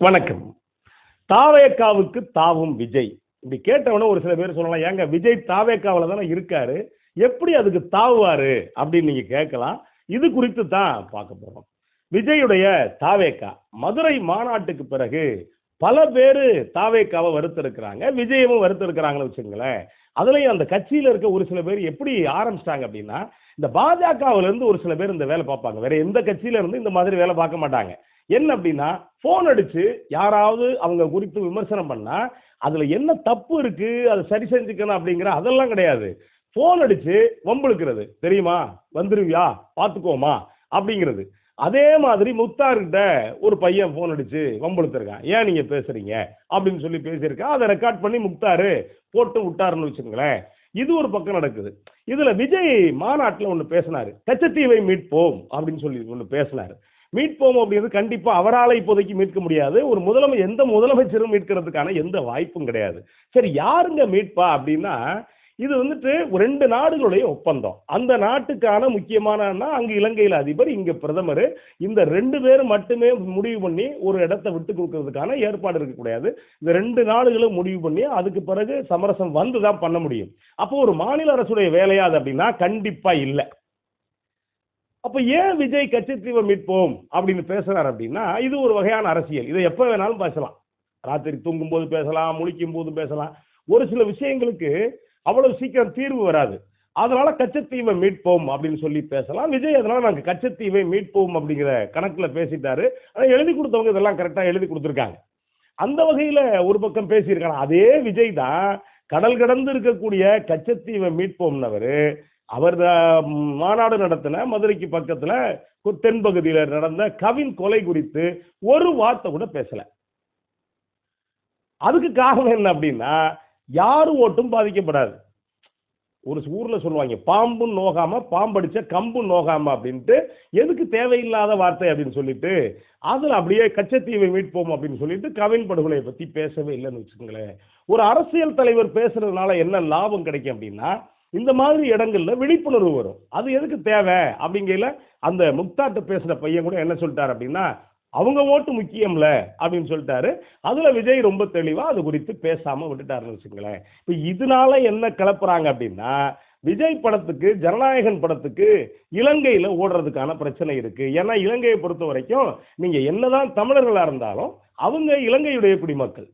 வணக்கம். தாவேக்காவுக்கு தாவும் விஜய். இப்படி கேட்டவன ஒரு சில பேர் சொல்லலாம் ஏங்க விஜய் தாவேக்காவில் தானே இருக்காரு? எப்படி அதுக்கு தாவுவாரு? அப்படின்னு நீங்க கேட்கலாம். இது குறித்து தான் பார்க்க போறோம். விஜயுடைய தாவேக்கா மதுரை மாநாட்டுக்கு பிறகு பல பேர் தாவேக்காவை வருத்திருக்கிறாங்க விஜயமும் வருத்திருக்கிறாங்கன்னு வச்சுங்களேன் அதுலேயும் அந்த கட்சியில் இருக்க ஒரு சில பேர் எப்படி ஆரம்பிச்சிட்டாங்க அப்படின்னா இந்த பாஜகவிலேருந்து ஒரு சில பேர் இந்த வேலை பார்ப்பாங்க. வேற எந்த கட்சியில இருந்து இந்த மாதிரி வேலை பார்க்க மாட்டாங்க. என்ன அப்படின்னா ஃபோன் அடிச்சு யாராவது அவங்க குறித்து விமர்சனம் பண்ணா அதுல என்ன தப்பு இருக்கு அதை சரி செஞ்சுக்கணும் அப்படிங்கிற அதெல்லாம் கிடையாது. ஃபோன் அடிச்சு வம்பிழுக்கிறது. தெரியுமா? வந்துருவியா? பாத்துக்கோமா அப்படிங்கிறது. அதே மாதிரி முத்தார்கிட்ட ஒரு பையன் போன் அடிச்சு வம்பிழுத்திருக்கான். ஏன் நீங்க பேசுறீங்க? அப்படின்னு சொல்லி பேசியிருக்கான் அதை ரெக்கார்ட் பண்ணி முக்தாரு போட்டு விட்டாருன்னு வச்சுங்களேன் இது ஒரு பக்கம் நடக்குது. இதுல விஜய் மாநாட்டில் ஒன்று பேசினாரு. கச்சத்தீவை மீட்போம் அப்படின்னு சொல்லி ஒன்று பேசினாரு. மீட்போம் அப்படிங்கிறது கண்டிப்பாக அவரால் இப்போதைக்கு மீட்க முடியாது. ஒரு முதலமை எந்த முதலமைச்சரும் மீட்கிறதுக்கான எந்த வாய்ப்பும் கிடையாது. சரி யாருங்க மீட்பா அப்படின்னா இது வந்துட்டு ரெண்டு நாடுகளுடைய ஒப்பந்தம். அந்த நாட்டுக்கான முக்கியமான அங்கே இலங்கையில் அதிபர் இங்கே பிரதமர். இந்த ரெண்டு பேரும் மட்டுமே முடிவு பண்ணி ஒரு இடத்த விட்டு கொடுக்கறதுக்கான ஏற்பாடு இருக்கக்கூடாது இந்த ரெண்டு நாடுகளும் முடிவு பண்ணி அதுக்கு பிறகு சமரசம் வந்து தான் பண்ண முடியும். அப்போ ஒரு மாநில அரசுடைய வேலையாது அப்படின்னா கண்டிப்பாக இல்லை. அப்போ ஏன் விஜய் கச்சத்தீவை மீட்போம் அப்படின்னு பேசுகிறார் அப்படின்னா இது ஒரு வகையான அரசியல். இதை எப்போ வேணாலும் பேசலாம். ராத்திரி தூங்கும்போது பேசலாம் முழிக்கும் போது பேசலாம். ஒரு சில விஷயங்களுக்கு அவ்வளவு சீக்கிரம் தீர்வு வராது. அதனால கச்சத்தீவை மீட்போம் அப்படின்னு சொல்லி பேசலாம். விஜய் அதனால நாங்கள் கச்சத்தீவை மீட்போம் அப்படிங்கிற கணக்கில் பேசிட்டாரு. ஆனால் எழுதி கொடுத்தவங்க இதெல்லாம் கரெக்டாக எழுதி கொடுத்துருக்காங்க. அந்த வகையில் ஒரு பக்கம் பேசியிருக்காங்க. அதே விஜய் தான் கடல் கடந்து இருக்கக்கூடிய கச்சத்தீவை மீட்போம்னவர். அவர் மாநாடு நடத்தின மதுரைக்கு பக்கத்தில் தென்பகுதியில் நடந்த கவின் கொலை குறித்து ஒரு வார்த்தை கூட பேசல. அதுக்கு காரணம் என்ன அப்படின்னா யாரும் ஓட்டும் பாதிக்கப்படாது. ஒரு ஊரில் சொல்லுவாங்க பாம்பும் நோகாம பாம்படிச்ச கம்பும் நோகாம அப்படின்ட்டு எதுக்கு தேவையில்லாத வார்த்தை அப்படின்னு சொல்லிட்டு அதில் அப்படியே கச்சத்தீவை மீட்போம் அப்படின்னு சொல்லிட்டு கவின் படுகொலையை பற்றி பேசவே இல்லைன்னு வச்சுக்கோங்களேன். ஒரு அரசியல் தலைவர் பேசுறதுனால என்ன லாபம் கிடைக்கும் அப்படின்னா இந்த மாதிரி இடங்கள்ல விழிப்புணர்வு வரும். அது எதுக்கு தேவை? அப்படிங்கையில அந்த முக்தாட்டு பேசுற பையன் கூட என்ன சொல்லிட்டாரு அப்படின்னா அவங்க ஓட்டு முக்கியம்ல அப்படின்னு சொல்லிட்டாரு. அதுல விஜய் ரொம்ப தெளிவா அது குறித்து பேசாம விட்டுட்டாருன்னு வச்சுங்களேன் இப்ப இதனால என்ன கிளப்புறாங்க அப்படின்னா விஜய் படத்துக்கு ஜனநாயகன் படத்துக்கு இலங்கையில ஓடுறதுக்கான பிரச்சனை இருக்கு. ஏன்னா இலங்கையை பொறுத்த வரைக்கும் நீங்க என்னதான் தமிழர்களா இருந்தாலும் அவங்க இலங்கையுடைய குடிமக்கள்.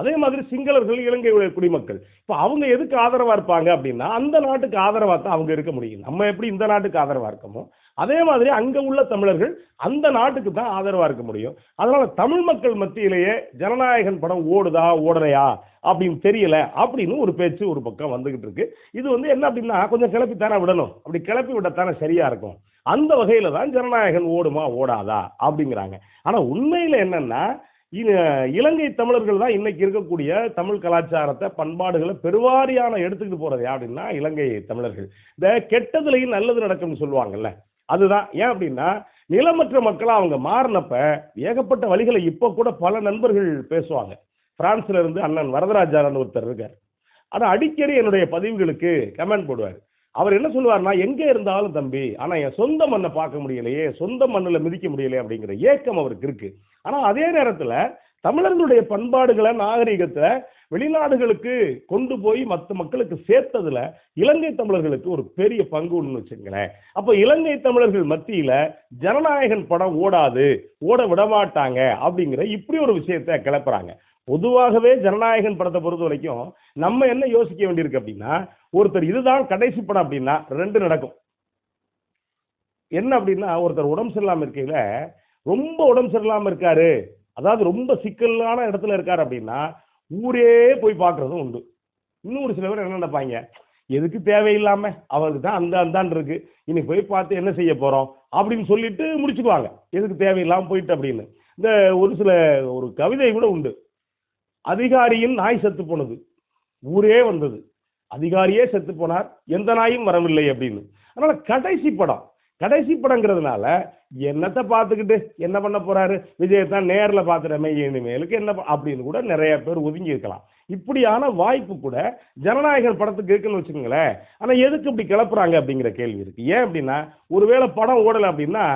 அதே மாதிரி சிங்களர்கள் இலங்கையுடைய குடிமக்கள். இப்போ அவங்க எதுக்கு ஆதரவாக இருப்பாங்க அப்படின்னா அந்த நாட்டுக்கு ஆதரவாக தான் அவங்க இருக்க முடியும். நம்ம எப்படி இந்த நாட்டுக்கு ஆதரவாக இருக்கமோ அதே மாதிரி அங்கே உள்ள தமிழர்கள் அந்த நாட்டுக்கு தான் ஆதரவாக இருக்க முடியும். அதனால் தமிழ் மக்கள் மத்தியிலேயே ஜனநாயகன் படம் ஓடுதா ஓடலையா அப்படின்னு தெரியல அப்படின்னு ஒரு பேச்சு ஒரு பக்கம் வந்துகிட்டு இருக்கு. இது வந்து என்ன அப்படின்னா கொஞ்சம் கிளப்பி தானே விடணும். அப்படி கிளப்பி விடத்தானே சரியா இருக்கும். அந்த வகையில தான் ஜனநாயகன் ஓடுமா ஓடாதா அப்படிங்கிறாங்க. ஆனா உண்மையில என்னன்னா இலங்கை தமிழர்கள் தான் இன்னைக்கு இருக்கக்கூடிய தமிழ் கலாச்சாரத்தை பண்பாடுகளை பெருவாரியான எடுத்துக்கிட்டு போறது அப்படின்னா இலங்கை தமிழர்கள். இந்த கெட்டதுலையும் நல்லது நடக்கும்னு சொல்லுவாங்கல்ல அதுதான். ஏன் அப்படின்னா நிலமற்ற மக்களா அவங்க மாறினப்ப ஏகப்பட்ட வழிகளை இப்போ கூட பல நண்பர்கள் பேசுவாங்க. பிரான்ஸ்ல இருந்து அண்ணன் வரதராஜாரன் ஒருத்தர் இருக்கார். ஆனா அடிக்கடி என்னுடைய பதிவுகளுக்கு கமெண்ட் போடுவார். அவர் என்ன சொல்லுவார்னா எங்கே இருந்தாலும் தம்பி ஆனால் என் சொந்த மண்ணை பார்க்க முடியலையே சொந்த மண்ணில் மிதிக்க முடியலையே அப்படிங்கிற ஏக்கம் அவருக்கு இருக்குது ஆனால் அதே நேரத்தில் தமிழர்களுடைய பண்பாடுகளை நாகரிகத்தை வெளிநாடுகளுக்கு கொண்டு போய் மற்ற மக்களுக்கு சேர்த்ததுல இலங்கை தமிழர்களுக்கு ஒரு பெரிய பங்கு ஒன்று வச்சுங்களேன் அப்போ இலங்கை தமிழர்கள் மத்தியில் ஜனநாயகன் படம் ஓடாது ஓட விடமாட்டாங்க அப்படிங்கிற இப்படி ஒரு விஷயத்த கிளப்புறாங்க. பொதுவாகவே ஜனநாயகன் படத்தை பொறுத்த வரைக்கும் நம்ம என்ன யோசிக்க வேண்டியிருக்கு அப்படின்னா ஒருத்தர் இதுதான் கடைசி படம் அப்படின்னா ரெண்டு நடக்கும். என்ன அப்படின்னா ஒருத்தர் உடம்பு சரியில்லாமல் இருக்கையில் ரொம்ப உடம்பு சரியில்லாமல் இருக்காரு. அதாவது ரொம்ப சிக்கலான இடத்துல இருக்கார் அப்படின்னா ஊரே போய் பார்க்குறதும் உண்டு. இன்னும் ஒரு சில பேர் என்ன நினைப்பாங்க எதுக்கு தேவையில்லாமல் அவருக்கு தான் அந்த அந்தான் இருக்கு. இனி போய் பார்த்து என்ன செய்ய போகிறோம் அப்படின்னு சொல்லிட்டு முடிச்சுக்குவாங்க. எதுக்கு தேவையில்லாமல் போயிட்டு அப்படின்னு. இந்த ஒரு சில ஒரு கவிதை கூட உண்டு. அதிகாரியின் நாய் செத்து போனது. ஊரே வந்தது. அதிகாரியே செத்து போனார். எந்த நாயும் வரவில்லை அப்படின்னு. அதனால கடைசி படம் கடைசி படங்கிறதுனால என்னத்தை பார்த்துக்கிட்டு என்ன பண்ண போறாரு? விஜயத்தான் நேரில் பார்த்துட்டமே இனிமேலுக்கு என்ன அப்படின்னு கூட நிறைய பேர் ஒதுங்கி இருக்கலாம். இப்படியான வாய்ப்பு கூட ஜனநாயகர் படத்துக்கு இருக்குன்னு வச்சுக்கோங்களேன். ஆனால் எதுக்கு இப்படி கிளப்புறாங்க அப்படிங்கிற கேள்வி இருக்கு. ஏன் அப்படின்னா ஒருவேளை படம் ஓடலை அப்படின்னா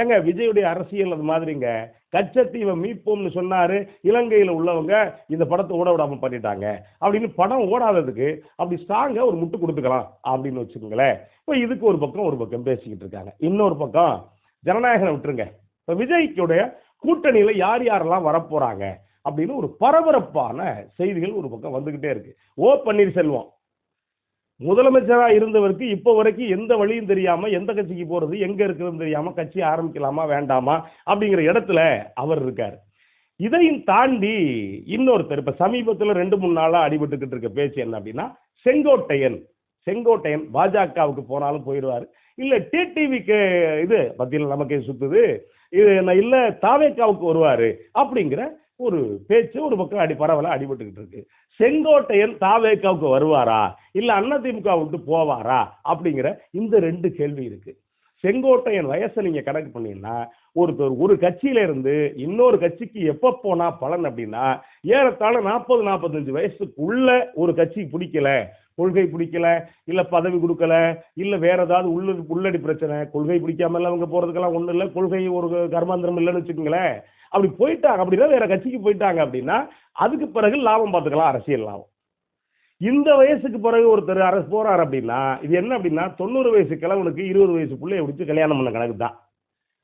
ஏங்க விஜயுடைய அரசியல் அது மாதிரிங்க. கச்சத்தீவை மீட்போம்னு சொன்னார் இலங்கையில் உள்ளவங்க இந்த படத்தை ஓட விடாமல் பண்ணிட்டாங்க. அப்படின்னு படம் ஓடாததுக்கு அப்படி ஸ்ட்ராங்காக ஒரு முட்டு கொடுத்துக்கலாம் அப்படின்னு வச்சுக்கோங்களேன். இப்போ இதுக்கு ஒரு பக்கம் ஒரு பக்கம் பேசிக்கிட்டு இருக்காங்க. இன்னொரு பக்கம் ஜனநாயகனை விட்டுருங்க. இப்போ விஜய்க்குடைய கூட்டணியில் யார் யாரெல்லாம் வரப்போகிறாங்க அப்படின்னு ஒரு பரபரப்பான செய்திகள் ஒரு பக்கம் வந்துகிட்டே இருக்கு. ஓ பன்னீர்செல்வம். முதலமைச்சராக இருந்தவருக்கு இப்போ வரைக்கும் எந்த வழியும் தெரியாம எந்த கட்சிக்கு போறது எங்க இருக்குதுன்னு தெரியாம கட்சி ஆரம்பிக்கலாமா வேண்டாமா அப்படிங்கிற இடத்துல அவர் இருக்கார். இதையும் தாண்டி இன்னொருத்தர் இப்ப சமீபத்தில் ரெண்டு மூணு நாளா அடிபட்டுக்கிட்டு இருக்க பேச்சு என்ன அப்படின்னா செங்கோட்டையன். செங்கோட்டையன் பாஜகவுக்கு போனாலும் போயிடுவார். இல்ல டிடிவிக்கு இது பத்தியில் நமக்கே சுத்துது. இது என்ன இல்ல தாவேக்காவுக்கு வருவாரு அப்படிங்கிற ஒரு பேச்சு ஒரு பக்கம் அடி பரவலாக அடிபட்டுக்கிட்டு இருக்கு. செங்கோட்டையன் தாவேக்காவுக்கு வருவாரா? இல்லை அதிமுக விட்டு போவாரா? அப்படிங்கிற இந்த ரெண்டு கேள்வி இருக்கு. செங்கோட்டையன் வயசை நீங்க கணக்கு பண்ணீங்கன்னா ஒருத்தர் ஒரு கட்சியில இருந்து இன்னொரு கட்சிக்கு எப்ப போனா பலன் அப்படின்னா ஏறத்தாழ நாற்பது நாற்பத்தஞ்சு வயசுக்குள்ள ஒரு கட்சி பிடிக்கல. கொள்கை பிடிக்கல இல்ல பதவி கொடுக்கல இல்ல வேற ஏதாவது உள்ள உள்ளடி பிரச்சனை கொள்கை பிடிக்காம அவங்க போறதுக்கெல்லாம் ஒன்றும் இல்லை கொள்கை ஒரு கர்மாந்திரம் இல்லைன்னு வச்சுக்கோங்களேன். அப்படி போயிட்டாங்க அப்படின்னா வேற கட்சிக்கு போயிட்டாங்க அப்படின்னா அதுக்கு பிறகு லாபம் பார்த்துக்கலாம் அரசியல் லாபம். இந்த வயசுக்கு பிறகு ஒருத்தர் அரசு போறாரு அப்படின்னா இது என்ன அப்படின்னா தொண்ணூறு வயசு கிழவனுக்கு இருபது வயசு பிள்ளைய பிடிச்சி கல்யாணம் பண்ண கணக்கு தான்.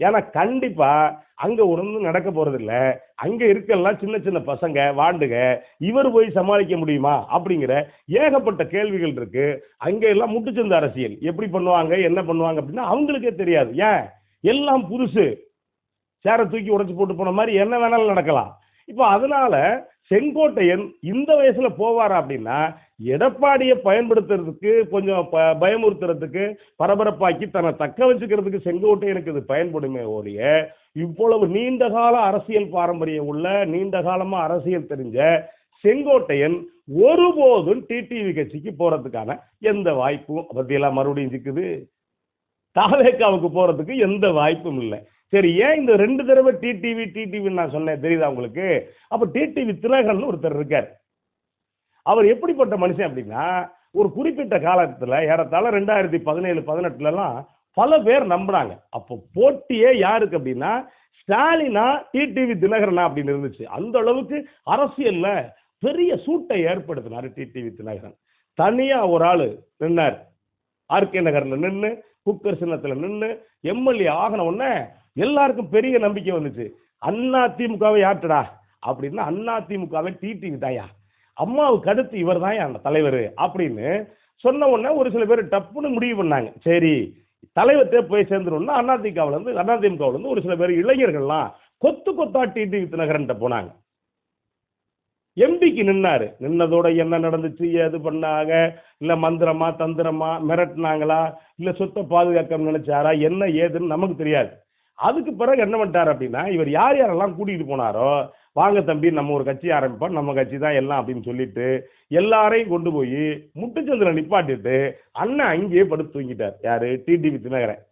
ஏன்னா கண்டிப்பா அங்க ஒன்றும் நடக்க போறது இல்ல அங்க இருக்கலாம் சின்ன சின்ன பசங்க வாண்டுக இவர் போய் சமாளிக்க முடியுமா அப்படிங்கிற ஏகப்பட்ட கேள்விகள் இருக்கு. அங்க எல்லாம் முட்டுச்சந்த அரசியல். எப்படி பண்ணுவாங்க என்ன பண்ணுவாங்க அப்படின்னா அவங்களுக்கே தெரியாது. ஏன்? எல்லாம் புதுசு. சேரை தூக்கி உடைச்சி போட்டு போன மாதிரி என்ன வேணாலும் நடக்கலாம். இப்போ அதனால செங்கோட்டையன் இந்த வயசுல போவார் அப்படின்னா எடப்பாடியை பயன்படுத்துறதுக்கு கொஞ்சம் ப- பயமுறுத்துறதுக்கு பரபரப்பாக்கி தன்னை தக்க வச்சுக்கிறதுக்கு செங்கோட்டையனுக்கு இது பயன்படுமே ஒழிய இவ்வளவு நீண்ட கால அரசியல் பாரம்பரியம் உள்ள நீண்ட காலமா அரசியல் தெரிஞ்ச செங்கோட்டையன் ஒருபோதும் டிடிவி கட்சிக்கு போறதுக்கான எந்த வாய்ப்பும் பத்தியெல்லாம் மறுபடியும் சிக்குது. தாவேக்காவுக்கு போறதுக்கு எந்த வாய்ப்பும் இல்லை. சரி ஏன் இந்த ரெண்டு தடவை டிடிவி டிடிவின்னு நான் சொன்னேன் தெரியுதா உங்களுக்கு? அப்போ டிடிவி திலகன் ஒருத்தர் இருக்கார். அவர் எப்படிப்பட்ட மனுஷன் அப்படின்னா ஒரு குறிப்பிட்ட காலத்தில் ஏறத்தாழ ரெண்டாயிரத்தி பதினேழு பதினெட்டுலலாம் பல பேர் நம்பினாங்க. அப்போ போட்டியே யாருக்கு அப்படின்னா ஸ்டாலினா டிடிவி தினகரனா அப்படின்னு இருந்துச்சு. அந்த அளவுக்கு அரசியல்ல பெரிய சூட்டை ஏற்படுத்தினார் டிடிவி தினகரன் தனியா ஒரு ஆள் நின்னார். ஆர்கே நகர்ல நின்று குக்கர் சின்னத்தில் நின்று எம்எல்ஏ ஆகின உடனே எல்லாருக்கும் பெரிய நம்பிக்கை வந்துச்சு. அண்ணா திமுகவை யார்ட்டடா? அப்படின்னா அண்ணா திமுகவை டிடிவி தாயா அம்மாவுக்கு அடுத்து இவர் தான் அந்த தலைவர்? அப்படின்னு சொன்ன உடனே ஒரு சில பேர் டப்புன்னு முடிவு பண்ணாங்க. சரி தலைவர்கிட்ட போய் சேர்ந்துடணும்னா அதிமுகவுல இருந்து ஒரு சில பேர் இளைஞர்கள்லாம் கொத்து கொத்தா டிடிவி தினகரன்ட்ட போனாங்க. எம்பிக்கு நின்னாரு. நின்னதோட என்ன நடந்துச்சு? எது பண்ணாங்க? இல்ல மந்திரமா தந்திரமா மிரட்டினாங்களா? இல்ல சொத்தை பாதுகாக்க நினைச்சாரா? என்ன ஏதுன்னு நமக்கு தெரியாது. அதுக்கு பிறகு என்ன பண்ணிட்டார் அப்படின்னா இவர் யார் யாரெல்லாம் கூட்டிகிட்டு போனாரோ வாங்க தம்பி நம்ம ஒரு கட்சி ஆரம்பிப்போம் நம்ம கட்சி தான் எல்லாம் அப்படின்னு சொல்லிட்டு எல்லாரையும் கொண்டு போய் முட்டுச்சந்திரன் நிப்பாட்டிட்டு அண்ணன் அங்கேயே படுத்து தூங்கிட்டார். யாரு? டிடிவி தினகரன்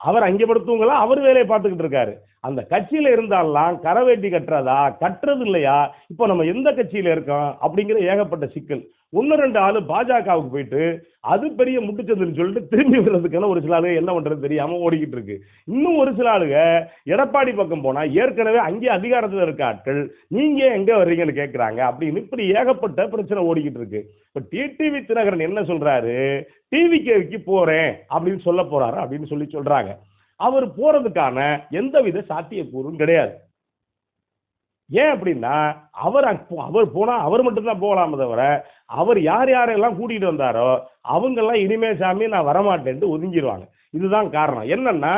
அவர் அங்கே படுத்துவங்களா அவர் வேலையை பார்த்துக்கிட்டு இருக்காரு. அந்த கட்சியில இருந்தாலாம் கரவேட்டி கட்டுறதா கட்டுறது இல்லையா இப்போ நம்ம எந்த கட்சியில இருக்கோம் அப்படிங்கிற ஏகப்பட்ட சிக்கல். ஒன்று ரெண்டு ஆளு பாஜகவுக்கு போயிட்டு அது பெரிய முட்டுச்சந்துன்னு சொல்லிட்டு திரும்பி வர்றதுக்கான ஒரு சில ஆளுங்க என்ன பண்றது தெரியாம ஓடிக்கிட்டு இருக்கு. இன்னும் ஒரு சில ஆளுங்க எடப்பாடி பக்கம் போனா ஏற்கனவே அங்கே அதிகாரத்தில் இருக்க ஆட்கள் நீங்க எங்க வர்றீங்கன்னு கேட்குறாங்க அப்படின்னு இப்படி ஏகப்பட்ட பிரச்சனை ஓடிக்கிட்டு இருக்கு. இப்ப டிடிவி தினகரன் என்ன சொல்றாரு? கேவிக்கு போறேன் அப்படின்னு சொல்ல போறாரு அப்படின்னு சொல்லி சொல்றாங்க. அவர் போறதுக்கான எந்தவித சாத்தியக்கூறும் கிடையாது. ஏன் அப்படின்னா அவர் அவர் போனால் அவர் மட்டும்தான் போகலாமே தவிர அவர் யார் யாரெல்லாம் கூட்டிகிட்டு வந்தாரோ அவங்கெல்லாம் இனிமே சாமி நான் வரமாட்டேன்ட்டு ஒதுங்கிடுவாங்க இதுதான் காரணம். என்னன்னா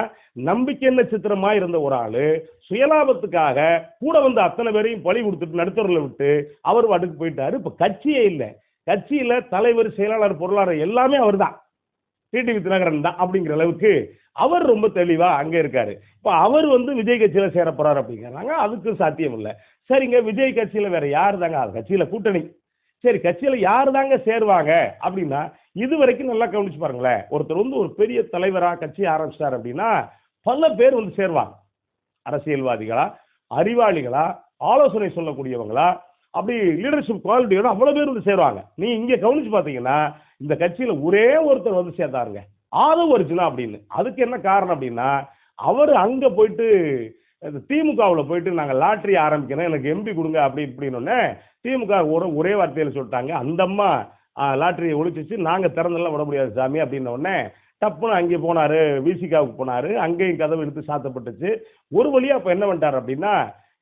நம்பிக்கை நட்சத்திரமாக இருந்த ஒரு ஆள் சுயலாபத்துக்காக கூட வந்த அத்தனை பேரையும் பழி கொடுத்துட்டு நடுத்தரில் விட்டு அவர் வாட்டுக்கு போயிட்டாரு. இப்போ கட்சியே இல்லை. கட்சியில் தலைவர் செயலாளர் பொருளாளர் எல்லாமே அவர் தான் டிடிவி தினகரன் தான் அப்படிங்கிற அளவுக்கு அவர் ரொம்ப தெளிவாக அங்கே இருக்கார். இப்போ அவர் வந்து விஜய் கட்சியில் சேர போகிறார் அப்படிங்கிறாங்க. அதுக்கு சாத்தியம் இல்லை. சரிங்க விஜய் கட்சியில் வேற யார் தாங்க? அது கட்சியில் கூட்டணி. சரி கட்சியில் யார் தாங்க சேருவாங்க அப்படின்னா இது வரைக்கும் நல்லா கவனிச்சு பாருங்களேன். ஒருத்தர் வந்து ஒரு பெரிய தலைவராக கட்சி ஆரம்பிச்சிட்டார் அப்படின்னா பல பேர் வந்து சேருவாங்க. அரசியல்வாதிகளா அறிவாளிகளா ஆலோசனை சொல்லக்கூடியவங்களா அப்படி லீடர்ஷிப் குவாலிட்டியோட அவ்வளோ பேர் வந்து சேருவாங்க. நீ இங்கே கவனிச்சு பார்த்தீங்கன்னா இந்த கட்சியில் ஒரே ஒருத்தர் வந்து சேர்ந்தாருங்க. ஆதவ் அர்ஜுனா அப்படின்னு. அதுக்கு என்ன காரணம் அப்படின்னா அவர் அங்கே போயிட்டு திமுகவில் போயிட்டு நாங்கள் லாட்ரி ஆரம்பிக்கிறோம் எனக்கு எம்பி கொடுங்க அப்படி இப்படின்னொன்னே திமுக ஒரு ஒரே வார்த்தையில் சொல்லிட்டாங்க. அந்த அம்மா லாட்டரியை ஒழிச்சிச்சு நாங்கள் திறந்தெல்லாம் விட முடியாது சாமி அப்படின்ன உடனே டப்புன்னு அங்கே போனார் விசிகாவுக்கு போனார் அங்கேயும் கதவு எடுத்து சாத்தப்பட்டுச்சு. ஒரு வழியாக இப்போ என்ன பண்ணிட்டார் அப்படின்னா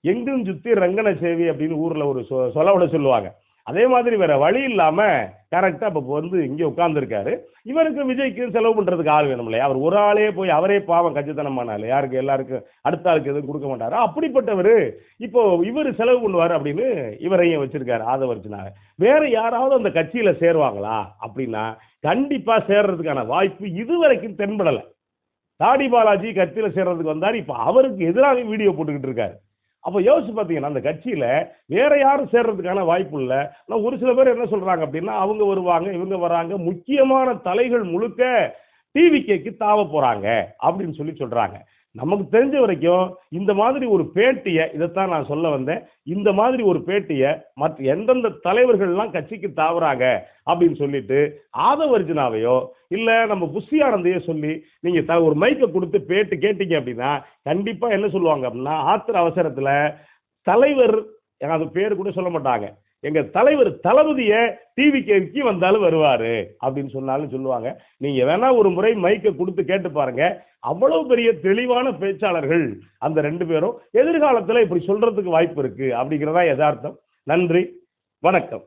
எங்கும் சுற்றி ரங்கன சேவி அப்படின்னு ஊரில் ஒரு சொ சொலவட சொல்லுவாங்க. அதே மாதிரி வேற வழி இல்லாமல் கரெக்டாக இப்போ வந்து இங்கே உட்காந்துருக்காரு இவருக்கு விஜய்க்கு செலவு பண்ணுறதுக்கு ஆள் வேணும் இல்லையா அவர் ஒரு ஆளே போய் அவரே பாவம் கச்சித்தனமானால யாருக்கு எல்லாருக்கும் அடுத்த ஆளுக்கு எதுவும் கொடுக்க மாட்டாரு? அப்படிப்பட்டவர் இப்போ இவர் செலவு பண்ணுவார் அப்படின்னு இவரையும் வச்சிருக்காரு ஆதவர்ஜனாக வேற யாராவது அந்த கட்சியில் சேருவாங்களா அப்படின்னா கண்டிப்பாக சேர்றதுக்கான வாய்ப்பு இதுவரைக்கும் தென்படலை. தாடி பாலாஜி கட்சியில் சேர்றதுக்கு வந்தார் இப்போ அவருக்கு எதிராக வீடியோ போட்டுக்கிட்டு இருக்காரு. அப்போ யோசிச்சு பார்த்தீங்கன்னா அந்த கட்சியில் வேற யாரும் சேர்றதுக்கான வாய்ப்பு இல்லை. ஆனால் ஒரு சில பேர் என்ன சொல்றாங்க அப்படின்னா அவங்க வருவாங்க இவங்க வராங்க முக்கியமான தலைகள் முழுக்க டிவிகேக்கு தாவ போறாங்க அப்படின்னு சொல்லி சொல்றாங்க. நமக்கு தெரிஞ்ச வரைக்கும் இந்த மாதிரி ஒரு பேட்டியை இதைத்தான் நான் சொல்ல வந்தேன் இந்த மாதிரி ஒரு பேட்டியை மற்ற எந்தெந்த தலைவர்கள்லாம் கட்சிக்கு தாவறாங்க அப்படின்னு சொல்லிட்டு ஆதவர்ஜுனாவையோ இல்லை நம்ம புஷியானந்தையோ சொல்லி நீங்கள் த ஒரு மைக்கை கொடுத்து பேட்டு கேட்டீங்க அப்படின்னா கண்டிப்பாக என்ன சொல்லுவாங்க அப்படின்னா ஆத்திர அவசரத்தில் தலைவர் அது பேர் கூட சொல்ல மாட்டாங்க. எங்க தலைவர் தளபதியை கேவிக்கு வந்தாலும் வருவாரு அப்படின்னு சொன்னாலும் சொல்லுவாங்க. நீங்க வேணா ஒரு முறை மைக்கை கொடுத்து கேட்டு பாருங்க. அவ்வளவு பெரிய தெளிவான பேச்சாளர்கள் அந்த ரெண்டு பேரும். எதிர்காலத்தில் இப்படி சொல்றதுக்கு வாய்ப்பு இருக்கு அப்படிங்கிறதா யதார்த்தம். நன்றி. வணக்கம்.